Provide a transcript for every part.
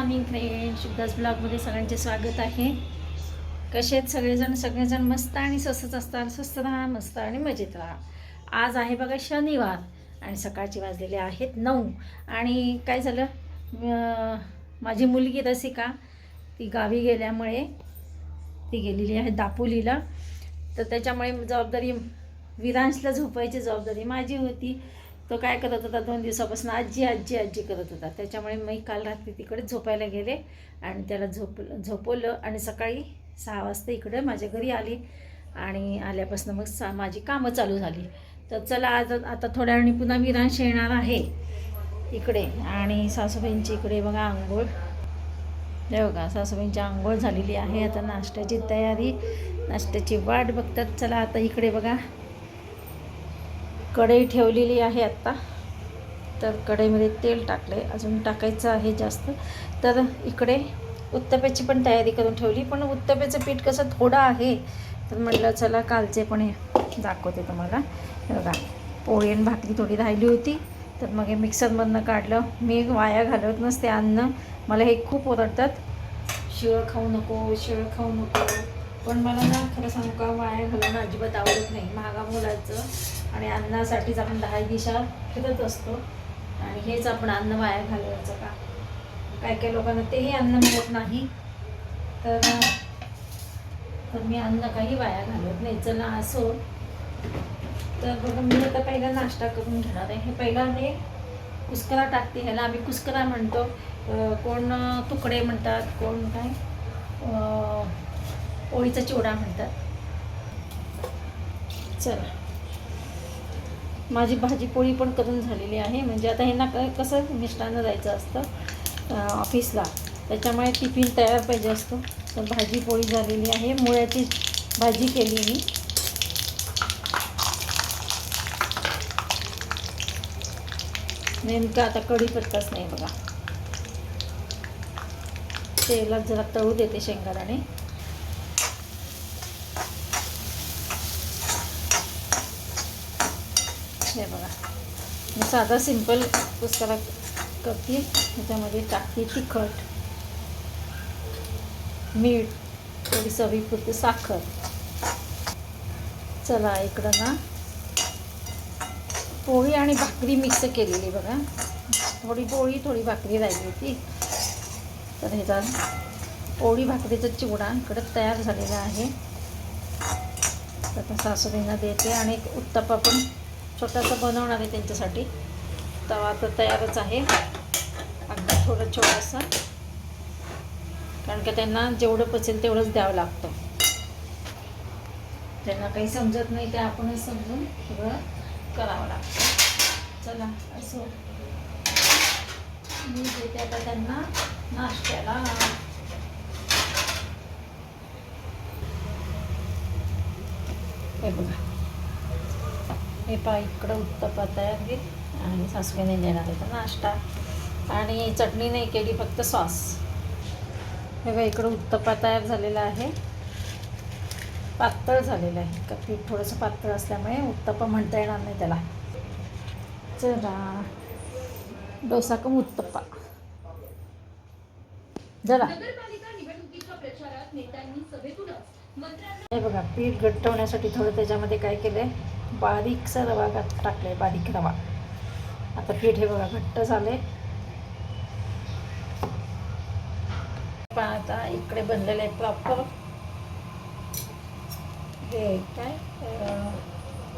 Morning friend शुद्धास ब्लॉगमध्ये सगळ्यांचे स्वागत आहे. कसे आहेत सगळेजण? सगळेजण मस्त आणि स्वस्तच असतात. स्वस्त राहा मस्त आणि मजेत राहा. आज आहे बघा शनिवार आणि सकाळचे वाजलेले आहेत नऊ. आणि काय झालं? माझी मुलगी रसिका ती गावी गेल्यामुळे ती गेलेली आहे दापोलीला. तर त्याच्यामुळे जबाबदारी विरांशला झोपायची जबाबदारी माझी होती. तो काय करत होता दोन दिवसापासून आजी आजी आजी करत होता. त्याच्यामुळे मी काल रात्री तिकडे झोपायला गेले आणि त्याला झोप झोपवलं आणि सकाळी सहा वाजता इकडे माझ्या घरी आली आणि आल्यापासून मग सा माझी कामं चालू झाली. तर चला आज आता थोड्या वेळाने पुन्हा विरांश येणार आहे इकडे आणि सासूबाईंची इकडे बघा आंघोळ. हे बघा सासूबाईंची आंघोळ झालेली आहे. आता नाश्त्याची तयारी नाश्त्याची वाट बघतात. चला आता इकडे बघा. कढई ठेवलेली आहे आत्ता. तर कढईमध्ये तेल टाकलं आहे अजून टाकायचं आहे जास्त. तर इकडे उत्तप्याची पण तयारी करून ठेवली. पण उत्तप्याचं पीठ कसं थोडं आहे. तर म्हटलं चला कालचे पण हे दाखवते तुम्हाला. बघा पोळी आणि भाकरी थोडी राहिली होती. तर मग हे मिक्सरमधनं काढलं. मी वाया घालवत नसते अन्न. मला हे खूप ओरडतात. शिळ खाऊ नको शिळ खाऊ नको. पण मला ना खरं सांगू का वाया घालवणं अजिबात आवडत नाही. महागा मुलाचं. आणि अन्नासाठीच आपण दहा दिशा फिरत असतो. आणि हेच आपण अन्न वाया घालवायचं का? काय काय लोकांना तेही अन्न मिळत नाही. तर तर मी अन्न काही वाया घालवत नाही. चला असो. तर बघा मी आता पहिला नाश्ता करून घेणार आहे. हे पहिला मी कुस्करा टाकते ह्याला आम्ही कुस्करा म्हणतो. कोण तुकडे म्हणतात कोण काय? ओळीचा पोळीचा चिवडा म्हणतात. चला. माझी भाजी पोळी पण करून झालेली आहे. म्हणजे आता ह्यांना क कसं मिष्टानं जायचं असतं? ऑफिसला. त्याच्यामुळे टिफिन तयार पाहिजे असतो. तर भाजी पोळी झालेली आहे. मुळ्याची भाजी केली मी. नेमकं आता कढीपत्ताच नाही बघा. तेलात जरा तळू देते शेंगादाणे. हे बघा. मी साधा सिंपल पुस्तकाला करते. त्याच्यामध्ये टाकते तिखट मीठ थोडी सवीपुरती साखर. चला इकडं ना पोळी आणि भाकरी मिक्स केलेली बघा. थोडी पोळी थोडी भाकरी राहिली होती. तर ह्याचा पोळी भाकरीचा चिवडा इकडं तयार झालेला आहे. तर सासूबाईंना देते आणि एक उत्तप्पा पण छोटासा बनवणार आहे त्यांच्यासाठी. तवा तर तयारच आहे. अगदी थोडं छोटासा. कारण का त्यांना जेवढं पचेल तेवढंच द्यावं लागतं. त्यांना काही समजत नाही ते आपणच समजून सगळं करावं लागतं. चला असो. मी देते आता त्यांना नाश्त्याला. हे बघा. हे पा इकडं उत्तप्पा तयार घेत आणि सासूबाईने देणार आहे तर नाश्ता आणि चटणी नाही केली फक्त सॉस हे बघा इकडं उत्तप्पा तयार झालेला आहे पातळ झालेलं आहे का पीठ थोडंसं पातळ असल्यामुळे उत्तप्पा म्हणता येणार नाही त्याला चला डोसा कम उत्तप्पा जरा हे बघा पीठ घट्ट होण्यासाठी थोडं त्याच्यामध्ये काय केलंय? बारीकसा रवा घात टाकलाय बारीक रवा. आता पीठ हे बघा घट्ट झाले पण आता इकडे बनलेलं आहे प्रॉपर हे काय?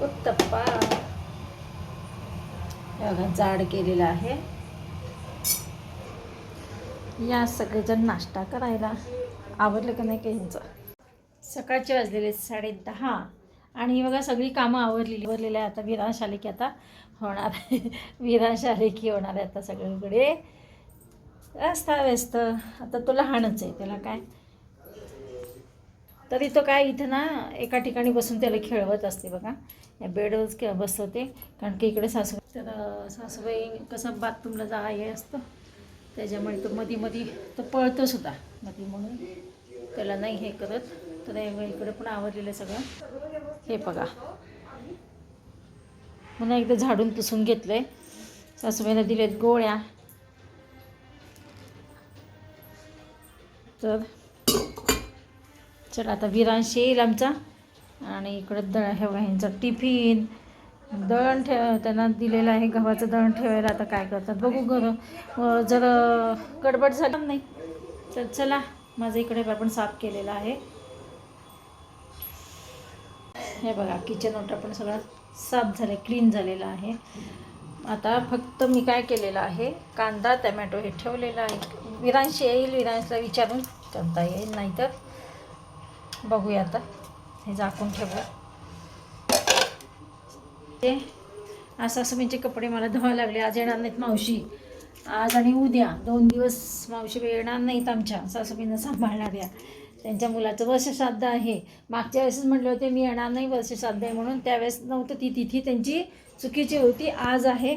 उत्तप्पा. हे बघा जाड केलेला आहे. या सगळेजण नाश्ता करायला. आवडलं का नाही का सकाळचे वाजलेले साडे दहा. आणि बघा सगळी कामं आवरलेली आवरलेली आहे आता विरांश आले की आता होणार आहे. विरांश आले की होणार आहे आता सगळीकडे. असता व्यस्त. आता तो लहानच आहे त्याला काय? तरी तो काय इथं ना एका ठिकाणी बसून त्याला खेळवत असते बघा. या बेडवरच खेळ बसवते. कारण की इकडे सासू तर सासूबाई कसं बाथरूमला जा हे असतं. त्याच्यामुळे तो मधी मधी तो पळतो सुद्धा. मधी म्हणून. त्याला नाही हे करत. तर इकडे पण आवडलेलं आहे सगळं. हे बघा. पुन्हा एकदा झाडून पुसून घेतलं आहे सासूबाईला दिलेत गोळ्या. तर चला आता विरांश येईल आमचा. आणि इकडं दळ हे बघा ह्यांचा टिफिन. दळण ठेव त्यांना दिलेलं आहे गव्हाचं दळण ठेवायला आता काय करतात. बघू घर. जर गडबड झालं. नाही. तर चला. माझं इकडे पण साफ केलेलं आहे. हे बघा किचन वॉटर पण सगळं साफ झालं क्लीन झालेलं आहे. आता फक्त मी काय केलेलं आहे कांदा टमॅटो हे ठेवलेलं आहे. विरांश येईल विरांशला विचारून करता येईल नाहीतर बघूया आता. हे झाकून ठेवूया ते असं असं म्हणजे कपडे मला धुवायला लागले. आज येणार नाहीत मावशी. आज आणि उद्या दोन दिवस मावशी येणार नाहीत आमच्या सासूबाईंना सांभाळणाऱ्या. त्यांच्या मुलाचं वर्षश्राद्ध आहे. मागच्या वेळेसच म्हटले होते मी येणार नाही वर्षश्राद्ध आहे म्हणून. त्यावेळेस नव्हतं ती तिथी त्यांची चुकीची होती. आज आहे.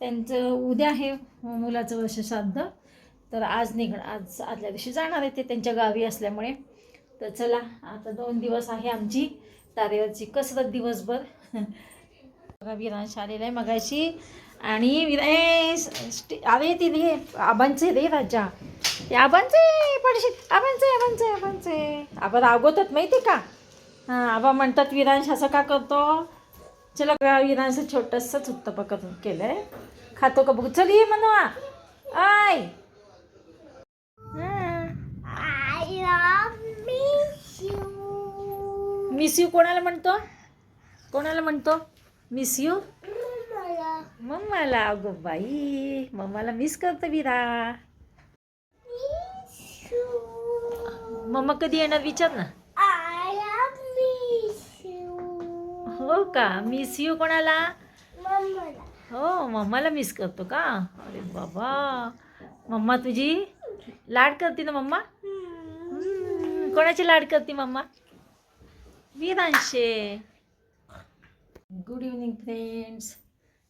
त्यांचं उद्या आहे मुलाचं वर्षश्राद्ध तर आज निघ आज आदल्या दिवशी जाणार आहे ते त्यांच्या गावी असल्यामुळे. तर चला आता दोन दिवस आहे आमची. तारेवरची कसरत दिवसभर. बघा विरांश आलेला आहे मगाशी. आणि स्टे- अरे ते रे आबांचे रे राजा. ते आबांचे पडशे. आबांचे आबांचे आबांचे. आबा रागवतात माहिती का? हां आबा म्हणतात विरांश असं का करतो? चला का विरांश छोटंसंच उत्तपा करून केलं आहे खातो का बघू? चल ये म्हणवा आय. मिस यू कोणाला म्हणतो? कोणाला म्हणतो? मिस यू मम्माला अगं बाई मम्माला मिस करतो विरा. मम्मा कधी येणार विचार ना. हो का? मिस यू कोणाला? हो मम्माला मिस करतो का? अरे बाबा. मम्मा तुझी लाड करते ना मम्मा? कोणाची लाड करते मम्मा? विरांशे. गुड इव्हनिंग फ्रेंड्स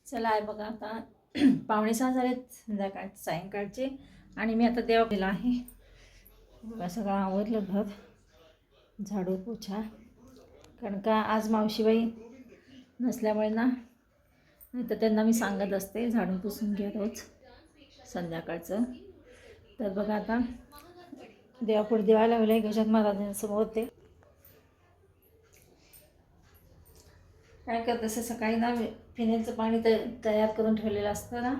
चला आहे बघा आता. पावणे सहा झालेत संध्याकाळ सायंकाळचे. आणि मी आता देवा गेला आहे. बघा सगळं आवरलं घर. झाडू पोछा. कारण का आज मावशीबाई नसल्यामुळे ना नाही तर त्यांना मी सांगत असते झाडून पुसून घ्या रोज संध्याकाळचं. तर बघा आता देवापुढे देवाला लावलं आहे गजात महाराजांसमोर ते. काय करत असं सकाळी ना फिनेलचं पाणी त तयार करून ठेवलेलं असतं ना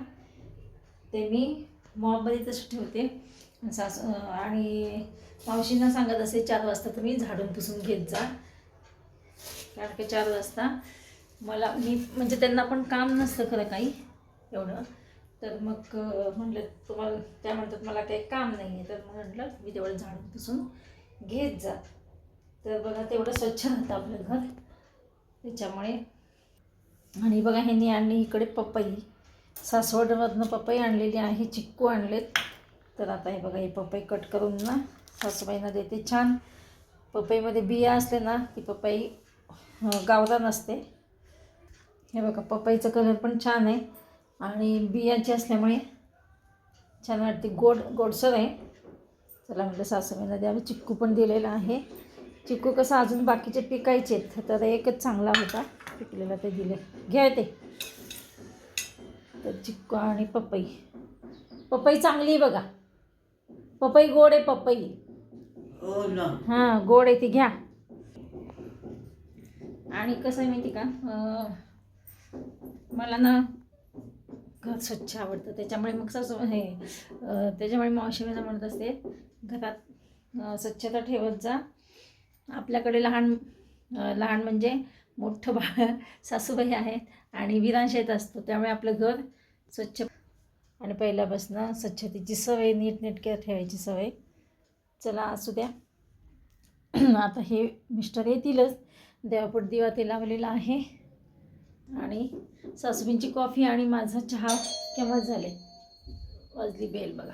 ते मी मॉबमध्ये तसं ठेवते. सासू आणि मावशींना सांगत असे चार वाजता तुम्ही झाडून पुसून घेत जा. कारण की चार वाजता मला मी म्हणजे त्यांना पण काम नसतं खरं काही एवढं. तर मग म्हटलं तुम्हाला त्या म्हणतात मला काही काम नाही आहे तर मग म्हटलं मी तेवढं झाडून पुसून घेत जा. तर बघा तेवढं स्वच्छ राहतं आपलं घर. त्याच्यामुळे आणि बघा ह्यांनी आणली इकडे पपई. सासवडमधनं पपई आणलेली आहे चिक्कू आणलेत. तर आता हे बघा हे पपई कट करून ना सासूबाईंना देते. छान पपईमध्ये बिया असले ना ती पपई गावला नसते. हे बघा पपईचं कलर पण छान आहे. आणि बियाची असल्यामुळे छान वाटते. गोड गोडसर आहे. चला म्हटलं सासूबाईंना द्यावं चिक्कू पण दिलेला आहे. चिक्कू कसं अजून बाकीचे पिकायचे तर एकच चांगला होता. पिकलेला ते दिले. घ्या ते. तर चिक्कू आणि पपई. पपई चांगली आहे बघा. पपई गोड आहे पपई. हो हां गोड आहे ती घ्या. आणि कसं आहे माहिती का? मला ना घर स्वच्छ आवडतं. त्याच्यामुळे मग सासू हे त्याच्यामुळे मावशीला म्हणत असते घरात स्वच्छता ठेवत जा. आपल्याकडे लहान लहान म्हणजे मोठं बाळ सासूबाई आहेत आणि विरांशेत असतो. त्यामुळे आपलं घर स्वच्छ आणि पहिल्यापासून स्वच्छतेची सवय नीटनेटके ठेवायची सवय. चला असू द्या. आता हे मिस्टर येतीलच. देवापुढ दिवा ते लावलेला आहे. आणि सासूबींची कॉफी आणि माझा चहा केव्हाच झाले? वाजली बेल बघा.